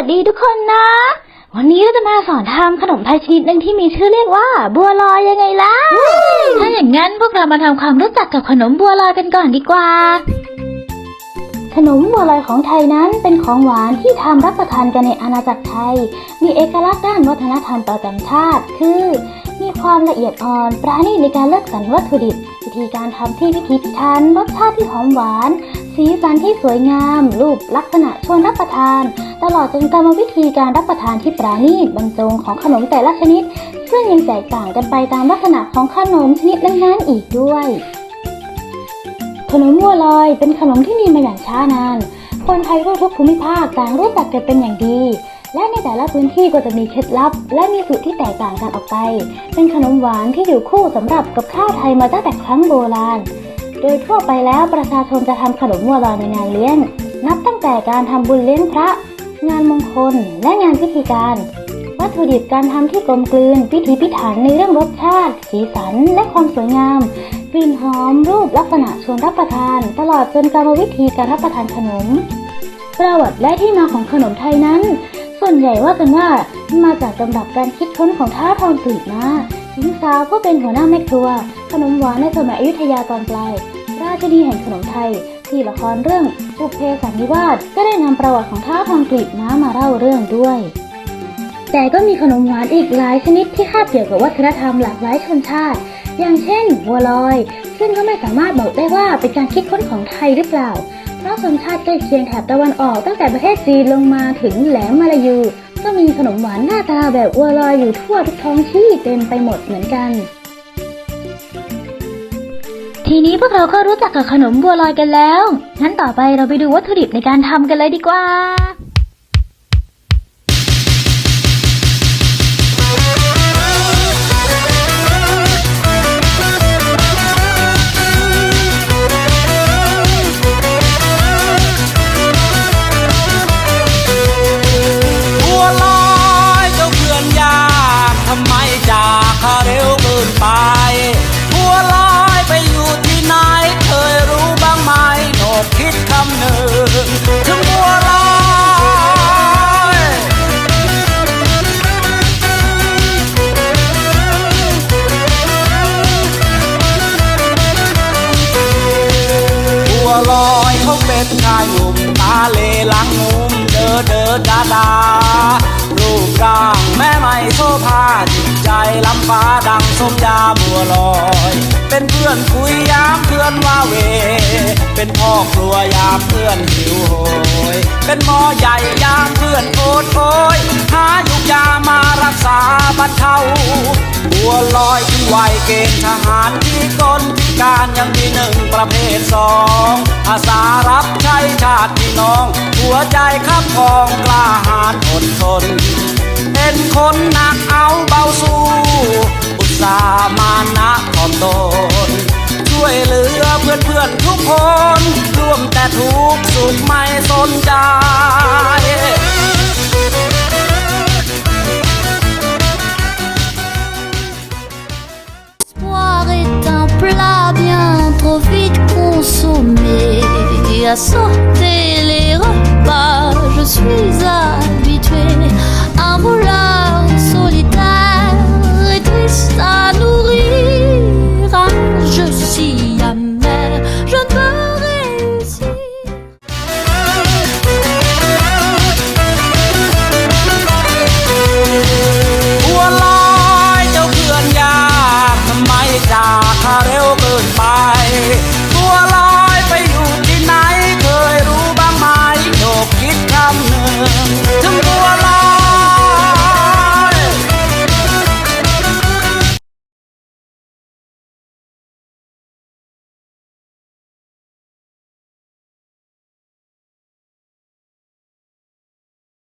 วัสดีทุกคนนะ วันนี้เราจะมาสอนทำขนมไทยชนิดหนึ่งที่มีชื่อเรียกว่า บัวลอยยังไงล่ะ ถ้าอย่างนั้นพวกเรามาทำความรู้จักกับขนมบัวลอยกันก่อนดีกว่า ขนมบัวลอยของไทยนั้นเป็นของหวานที่ทำรับประทานกันในอาณาจักรไทย มีเอกลักษณ์ด้านวัฒนธรรมประจำชาติ คือ มีความละเอียดอ่อน ปราณีตในการเลือกสรรวัตถุดิบ วิธีการทำที่พิถีพิถันรสชาติที่หอมหวาน สีสันที่สวยงาม รูปลักษณะชวนรับประทาน ตลอดจนกรรมวิธีการรับประทานที่ปราณีตบรรจงของขนมแต่ละชนิด ซึ่งยังแตกต่างกันไปตามลักษณะของขนมชนิดนั้นๆอีกด้วย ขนมบัวลอยเป็นขนมที่มีมาอย่างช้านาน คนไทยทั่วทุกภูมิภาคต่างรู้จักกันเป็นอย่างดี และในแต่ละพื้นที่ก็จะมีเคล็ดลับ และมีสูตรที่แตกต่างกันออกไป เป็นขนมหวานที่อยู่คู่สำหรับกับข้าวไทยมาตั้งแต่ครั้งโบราณ โดยทั่วไปแล้วประชาชนจะทำขนมบัวลอยในงานเลี้ยง นับตั้งแต่การทำบุญเลี้ยงพระ งานมงคล และงานพิธีการ วัตถุดิบการทำที่กลมกลืน พิถีพิถันในเรื่องรสชาติ สีสัน และความสวยงาม กลิ่นหอม รูปลักษณะชวนรับประทาน ตลอดจนกรรมวิธีการรับประทานขนม ประวัติและที่มาของขนมไทยนั้น ส่วนใหญ่ว่ากันว่ามาจากตำรับการคิดค้นของท้าทองกลีบมาหญิงสาวผู้เป็นหัวหน้าแม่ครัว ขนมหวานในสมัยอยุธยาตอนปลาย ราชนีแห่งขนมไทย ที่ละครเรื่องบุพเพสันนิวาสก็ได้นำประวัติของท้าทองกลีบม้ามาเล่าเรื่องด้วย แต่ก็มีขนมหวานอีกหลายชนิดที่คาบเกี่ยวกับวัฒนธรรมหลากหลายชนชาติ อย่างเช่นบัวลอย ซึ่งก็ไม่สามารถบอกได้ว่าเป็นการคิดค้นของไทยหรือเปล่า เพราะชนชาติใกล้เคียงแถบตะวันออกตั้งแต่ประเทศจีนลงมาถึงแหลมมาลายู ก็มีขนมหวานหน้าตาแบบอัวลอยอยู่ทั่วทุกท้องที่เต็มไปหมดเหมือนกัน ทีนี้พวกเราก็รู้จักกับขนมบัวลอยกันแล้ว งั้นต่อไปเราไปดูวัตถุดิบในการทำกันเลยดีกว่า ลอยเขาเป็นชายหนุ่มตาเลหลังงุมเดอเดอดาดารูปร่างแม่ไม่โซภาจิตใจล้ำฟ้าดังสมยาบัวลอย เป็นเพื่อนคุยยามเพื่อนว่าเว เป็นพ่อครัวยามเพื่อนหิวโหย เป็นหมอใหญ่ยามเพื่อนโอดโอยหายุกยามารักษาบรรเทาบัวลอยที่วัยเกณฑ์ทหารที่ก้นพิ การยังมีหนึ่งประเภทสองอาสารับใช้ชาติพี่น้อง หัวใจขับพองกล้าหาญอดทน เป็นคนหนักเอาเบาสู้อุตสาห์มานะถ่อมตน ช่วยเหลือเพื่อนเพื่อนทุกคน ร่วมแต่ทุกสุขไม่สนใจ À sauter les repas, je suis